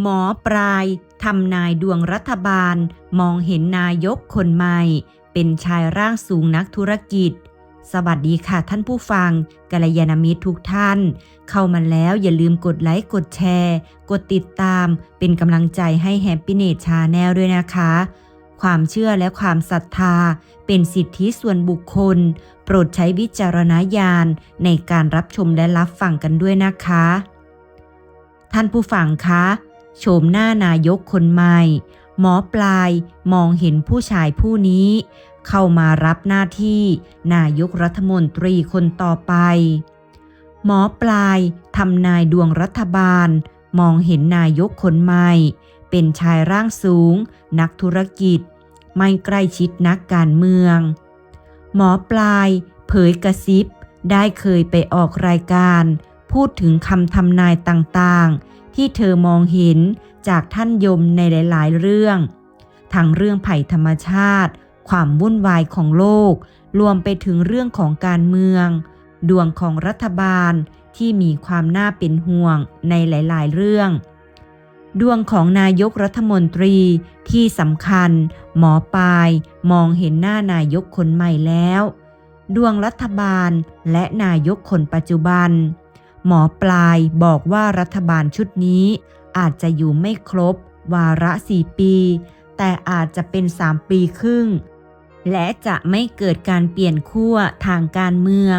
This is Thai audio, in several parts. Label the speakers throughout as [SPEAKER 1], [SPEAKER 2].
[SPEAKER 1] หมอปลายทำนายดวงรัฐบาล มองเห็นนายกคนใหม่ เป็นชายร่างสูงนักธุรกิจ สวัสดีค่ะท่านผู้ฟังกัลยาณมิตรทุกท่าน เข้ามาแล้วอย่าลืมกดไลค์กดแชร์ กดติดตาม เป็นกำลังใจให้แฮปปี้เน c ชาแนลด้วยนะคะ ความเชื่อและความศรัทธา เป็นสิทธิส่วนบุคคล โปรดใช้วิจารณญาณในการรับชมและรับฟังกันด้วยนะคะ ท่านผู้ฟังคะ โฉมหน้านายกคนใหม่ หมอปลายมองเห็นผู้ชายผู้นี้ เข้ามารับหน้าที่นายกรัฐมนตรีคนต่อไป หมอปลายทำนายดวงรัฐบาล มองเห็นนายกคนใหม่ เป็นชายร่างสูง นักธุรกิจ ไม่ใกล้ชิดนักการเมือง หมอปลายเผยกระซิบได้เคยไปออกรายการ พูดถึงคำทำนายต่างๆ ที่เธอมองเห็นจากท่านยมในหลาย ๆ เรื่อง ทั้งเรื่องภัยธรรมชาติ ความวุ่นวายของโลก รวมไปถึงเรื่องของการเมือง ดวงของรัฐบาลที่มีความน่าเป็นห่วงในหลาย ๆ เรื่อง ดวงของนายกรัฐมนตรีที่สำคัญ หมอปลายมองเห็นหน้านายกคนใหม่แล้ว ดวงรัฐบาลและนายกคนปัจจุบัน หมอปลายบอกว่ารัฐบาลชุดนี้ อาจจะอยู่ไม่ครบ วาระสี่ปี แต่อาจจะเป็นสามปีครึ่ง และจะไม่เกิดการเปลี่ยนขั้วทางการเมือง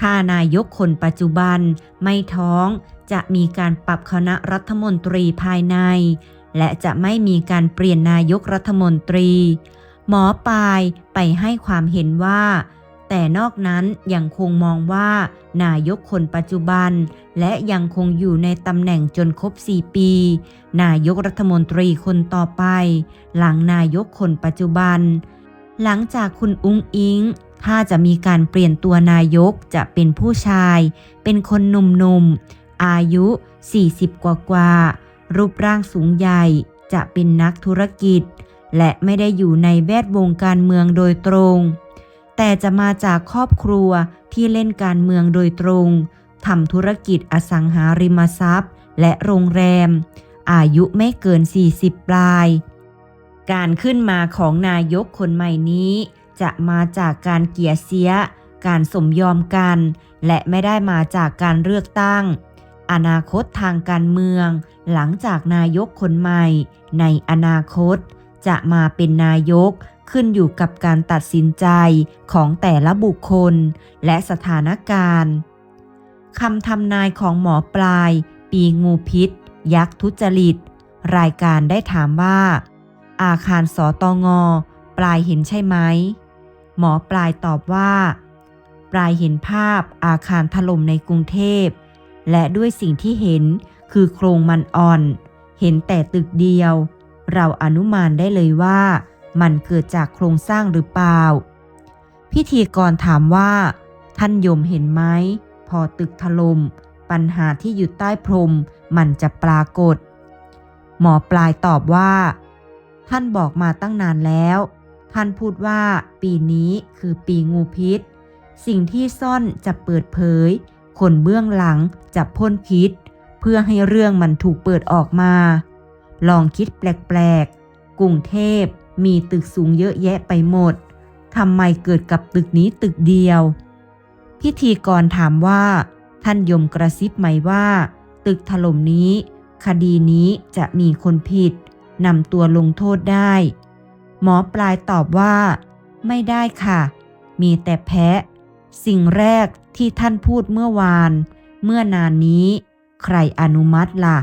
[SPEAKER 1] ถ้านายกคนปัจจุบันไม่ท้อง จะมีการปรับคณะรัฐมนตรีภายใน และจะไม่มีการเปลี่ยนนายกรัฐมนตรี หมอปลายไปให้ความเห็นว่า แต่นอกนั้นยังคงมองว่า นายกคนปัจจุบัน และยังคงอยู่ในตำแหน่งจนครบ 4 ปี นายกรัฐมนตรีคนต่อไป หลังนายกคนปัจจุบัน หลังจากคุณอุ้งอิง ถ้าจะมีการเปลี่ยนตัวนายกจะเป็นผู้ชาย เป็นคนหนุ่มๆ อายุ 40 กว่ากว่า รูปร่างสูงใหญ่ จะเป็นนักธุรกิจ และไม่ได้อยู่ในแวดวงการเมืองโดยตรง แต่จะมาจากครอบครัวที่เล่นการเมืองโดยตรงทำธุรกิจอสังหาริมทรัพย์ และโรงแรม อายุไม่เกิน 40 ปลาย การขึ้นมาของนายกคนใหม่นี้ จะมาจากการเกียเสีย การสมยอมกัน และไม่ได้มาจากการเลือกตั้ง อนาคตทางการเมือง หลังจากนายกคนใหม่ ในอนาคต จะมาเป็นนายก ขึ้นอยู่กับการตัดสินใจของแต่ละบุคคลและสถานการณ์คำทำนายของหมอปลาย ปีงูพิษ ยักษ์ทุจริต รายการได้ถามว่า อาคารสอตองอ ปลายเห็นใช่ไหม หมอปลายตอบว่า ปลายเห็นภาพอาคารถล่มในกรุงเทพ และด้วยสิ่งที่เห็นคือโครงมันอ่อน เห็นแต่ตึกเดียว เราอนุมานได้เลยว่า มันเกิดจากโครงสร้างหรือเปล่า พิธีกรถามว่า ท่านยมเห็นไหม พอตึกถลม่มปัญหาที่อยู่ใต้พรม มันจะปรากฏ หมอปลายตอบว่า ท่านบอกมาตั้งนานแล้ว ท่านพูดว่าปีนี้คือปีงูพิษ สิ่งที่ซ่อนจะเปิดเผย คนเบื้องหลังจะพ่นพิษ เพื่อให้เรื่องมันถูกเปิดออกมา ลองคิดแปลกๆกรุงเทพ มีตึกสูงเยอะแยะไปหมด ทำไมเกิดกับตึกนี้ตึกเดียว พิธีกรถามว่า ท่านยมกระซิบไหมว่า ตึกถล่มนี้ คดีนี้จะมีคนผิดนำตัวลงโทษได้ หมอปลายตอบว่า ไม่ได้ค่ะ มีแต่แพ้สิ่งแรกที่ท่านพูดเมื่อวาน เมื่อนานนี้ ใครอนุมัติล่ะ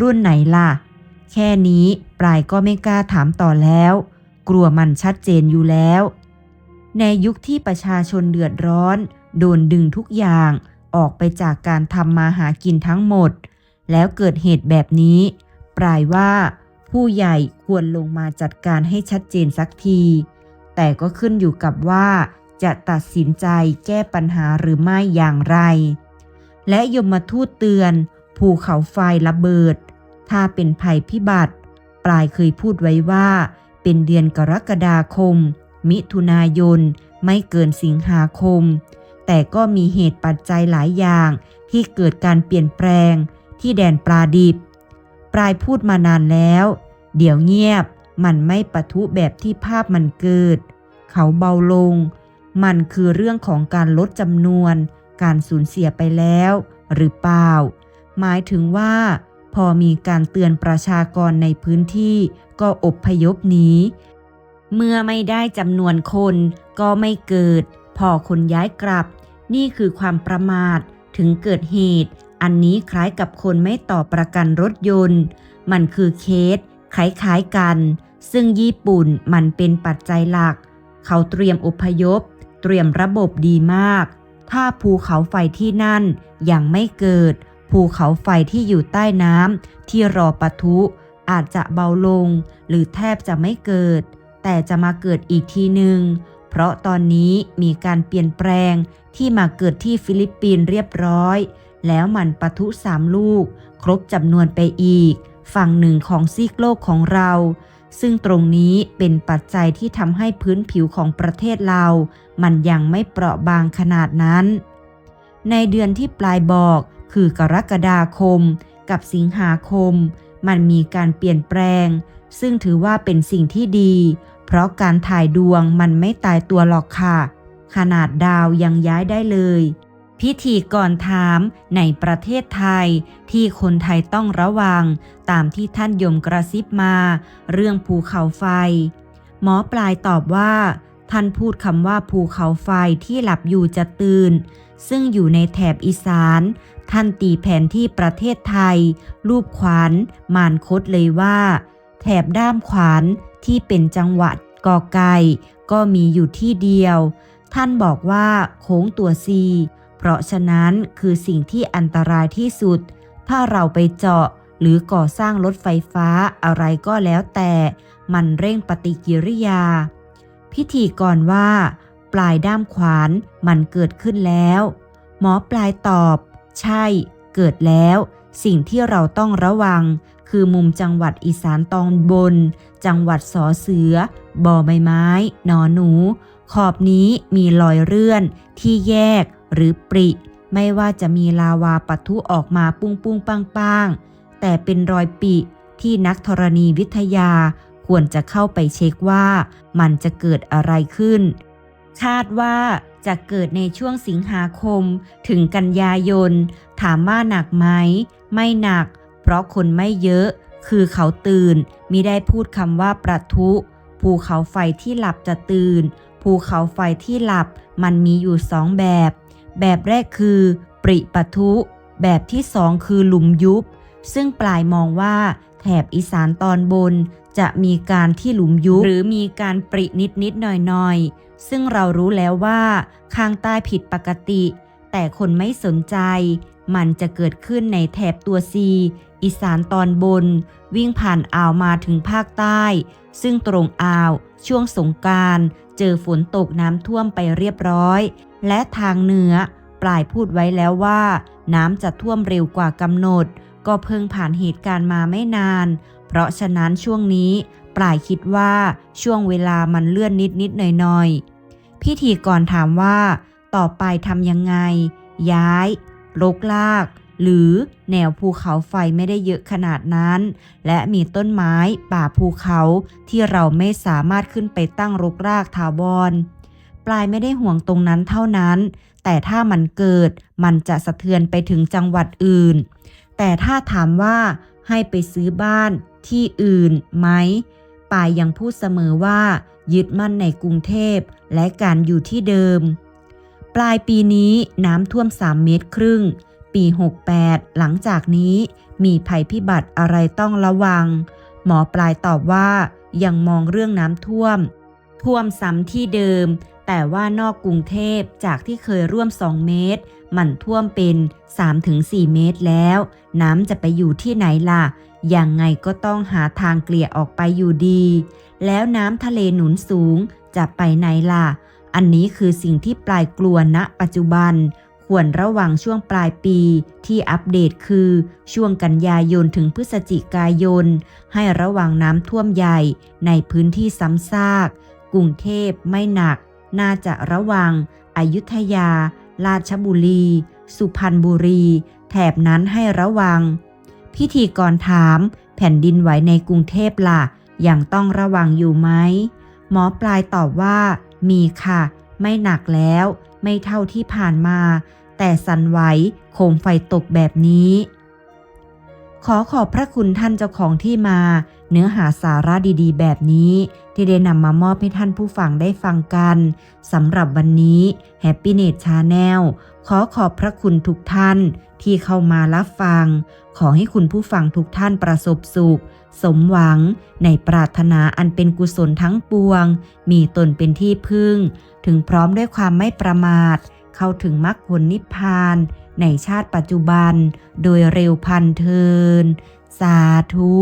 [SPEAKER 1] รุ่นไหนล่ะ แค่นี้ ปลายก็ไม่กล้าถามต่อแล้ว กลัวมันชัดเจนอยู่แล้ว ในยุคที่ประชาชนเดือดร้อน โดนดึงทุกอย่างออกไปจากการทำมาหากินทั้งหมด แล้วเกิดเหตุแบบนี้ ปลายว่าผู้ใหญ่ควรลงมาจัดการให้ชัดเจนสักที แต่ก็ขึ้นอยู่กับว่า จะตัดสินใจแก้ปัญหาหรือไม่อย่างไร และยมทูตเตือน ภูเขาไฟระเบิด ถ้าเป็นภัยพิบัติ ปลายเคยพูดไว้ว่า เป็นเดือนกรกฎาคม มิถุนายน ไม่เกินสิงหาคม แต่ก็มีเหตุปัจจัยหลายอย่าง ที่เกิดการเปลี่ยนแปลง ที่แดนปลาดิบ ปลายพูดมานานแล้ว เดี๋ยวเงียบ มันไม่ปะทุแบบที่ภาพมันเกิด เขาเบาลง มันคือเรื่องของการลดจำนวน การสูญเสียไปแล้ว หรือเปล่า หมายถึงว่า พอมีการเตือนประชากรในพื้นที่ก็อบพยพหนีเมื่อไม่ได้จำนวนคนก็ไม่เกิด พอคนย้ายกลับ นี่คือความประมาทถึงเกิดเหตุ อันนี้คล้ายกับคนไม่ต่อประกันรถยนต์ มันคือเคสคล้ายๆกัน ซึ่งญี่ปุ่นมันเป็นปัจจัยหลัก เขาเตรียมอพยพ เตรียมระบบดีมาก ถ้าภูเขาไฟที่นั่นยังไม่เกิด ภูเขาไฟที่อยู่ใต้น้ำที่รอปะทุ อาจจะเบาลง หรือแทบจะไม่เกิด แต่จะมาเกิดอีกทีหนึ่งเพราะตอนนี้มีการเปลี่ยนแปลงที่มาเกิดที่ฟิลิปปินส์เรียบร้อย แล้วมันปะทุสามลูก ครบจำนวนไปอีก ฝั่งหนึ่งของซีกโลกของเรา ซึ่งตรงนี้เป็นปัจจัยที่ทำให้พื้นผิวของประเทศเรา มันยังไม่เปราะบางขนาดนั้น ในเดือนที่ปลายบอก คือกรกฎาคมกับสิงหาคม มันมีการเปลี่ยนแปลง ซึ่งถือว่าเป็นสิ่งที่ดี เพราะการถ่ายดวงมันไม่ตายตัวหรอกค่ะ ขนาดดาวยังย้ายได้เลย พิธีก่อนถามในประเทศไทยที่คนไทยต้องระวัง ตามที่ท่านยมกระซิบมา เรื่องภูเขาไฟ หมอปลายตอบว่า ท่านพูดคำว่าภูเขาไฟที่หลับอยู่จะตื่น ซึ่งอยู่ในแถบอีสาน ท่านตีแผนที่ประเทศไทย รูปขวานมานคดเลยว่า แถบด้ามขวานที่เป็นจังหวัดกอไก่ก็มีอยู่ที่เดียว ท่านบอกว่าโค้งตัวซีเพราะฉะนั้นคือสิ่งที่อันตรายที่สุด ถ้าเราไปเจาะหรือก่อสร้างรถไฟฟ้าอะไรก็แล้วแต่ มันเร่งปฏิกิริยา พิธีกรว่า ปลายด้ามขวานมันเกิดขึ้นแล้ว หมอปลายตอบ ใช่ เกิดแล้ว สิ่งที่เราต้องระวัง คือมุมจังหวัดอีสานตอนบน จังหวัดสอเสือบอใบไม้นอหนู ขอบนี้มีรอยเลื่อน ที่แยกหรือปริ ไม่ว่าจะมีลาวาปะทุออกมาปุ้งปุ้งปังปังแต่เป็นรอยปิที่นักธรณีวิทยา ควรจะเข้าไปเช็คว่ามันจะเกิดอะไรขึ้น คาดว่าจะเกิดในช่วงสิงหาคมถึงกันยายน ถามว่าหนักไหม ไม่หนัก เพราะคนไม่เยอะ คือเขาตื่นมิได้พูดคำว่าประทุภูเขาไฟที่หลับจะตื่น ภูเขาไฟที่หลับมันมีอยู่สองแบบ แบบแรกคือ ปริปะทุ แบบที่สองคือหลุมยุบ ซึ่งปลายมองว่าแถบอีสานตอนบนจะมีการที่หลุมยุบหรือมีการปรินิดนิดหน่อยหน่อยซึ่งเรารู้แล้วว่าข้างใต้ผิดปกติ แต่คนไม่สนใจ มันจะเกิดขึ้นในแถบตัวซี อีสานตอนบน วิ่งผ่านอ่าวมาถึงภาคใต้ ซึ่งตรงอ่าว ช่วงสงการเจอฝนตกน้ำท่วมไปเรียบร้อย และทางเหนือ ปลายพูดไว้แล้วว่า น้ำจะท่วมเร็วกว่ากำหนด ก็เพิ่งผ่านเหตุการณ์มาไม่นาน เพราะฉะนั้นช่วงนี้ปลายคิดว่าช่วงเวลามันเลื่อนนิดนิดหน่อยหน่อยพิธีกรถามว่า ต่อไปทำยังไง ย้ายลกลาก หรือแนวภูเขาไฟไม่ได้เยอะขนาดนั้น และมีต้นไม้ป่าภูเขาที่เราไม่สามารถขึ้นไปตั้งรกรากถาวรปลายไม่ได้ห่วงตรงนั้นเท่านั้น แต่ถ้ามันเกิดมันจะสะเทือนไปถึงจังหวัดอื่น แต่ถ้าถามว่า ให้ไปซื้อบ้านที่อื่นไหมปายยังพูดเสมอว่า ยึดมั่นในกรุงเทพและการอยู่ที่เดิม ปลายปีนี้น้ำท่วม 3 เมตรครึ่ง ปี 68 หลังจากนี้มีภัยพิบัติอะไรต้องระวัง หมอปลายตอบว่ายังมองเรื่องน้ำท่วม ท่วมซ้ำที่เดิม แต่ว่านอกกรุงเทพจากที่เคยร่วม 2 เมตร มันท่วมเป็น 3-4 เมตรแล้ว น้ำจะไปอยู่ที่ไหนล่ะ ยังไงก็ต้องหาทางเกลี่ยออกไปอยู่ดี แล้วน้ำทะเลหนุนสูงจะไปไหนล่ะ อันนี้คือสิ่งที่ปลายกลัวณปัจจุบัน ควรระวังช่วงปลายปีที่อัปเดตคือ ช่วงกันยายนถึงพฤศจิกายน ให้ระวังน้ำท่วมใหญ่ในพื้นที่ซ้ำซาก กรุงเทพไม่หนัก น่าจะระวัง อยุธยา ราชบุรี สุพรรณบุรี แถบนั้นให้ระวัง พิธีกรถามแผ่นดินไหวในกรุงเทพล่ะยังต้องระวังอยู่ไหม หมอปลายตอบว่า มีค่ะ ไม่หนักแล้ว ไม่เท่าที่ผ่านมา แต่สันไหวโคมไฟตกแบบนี้ ขอขอบพระคุณท่านเจ้าของที่มา เนื้อหาสาระดีๆ แบบนี้ ที่ได้นำมามอบให้ท่านผู้ฟังได้ฟังกันสำหรับวันนี้ Happy n e t Channel ขอขอบพระคุณทุกท่านที่เข้ามารับฟัง ขอให้คุณผู้ฟังทุกท่านประสบสุข สมหวัง ในปรารถนาอันเป็นกุศลทั้งปวง มีตนเป็นที่พึ่ง ถึงพร้อมด้วยความไม่ประมาท เข้าถึงมรรคผลนิพพาน ในชาติปัจจุบัน โดยเร็วพันเทิน สาธุ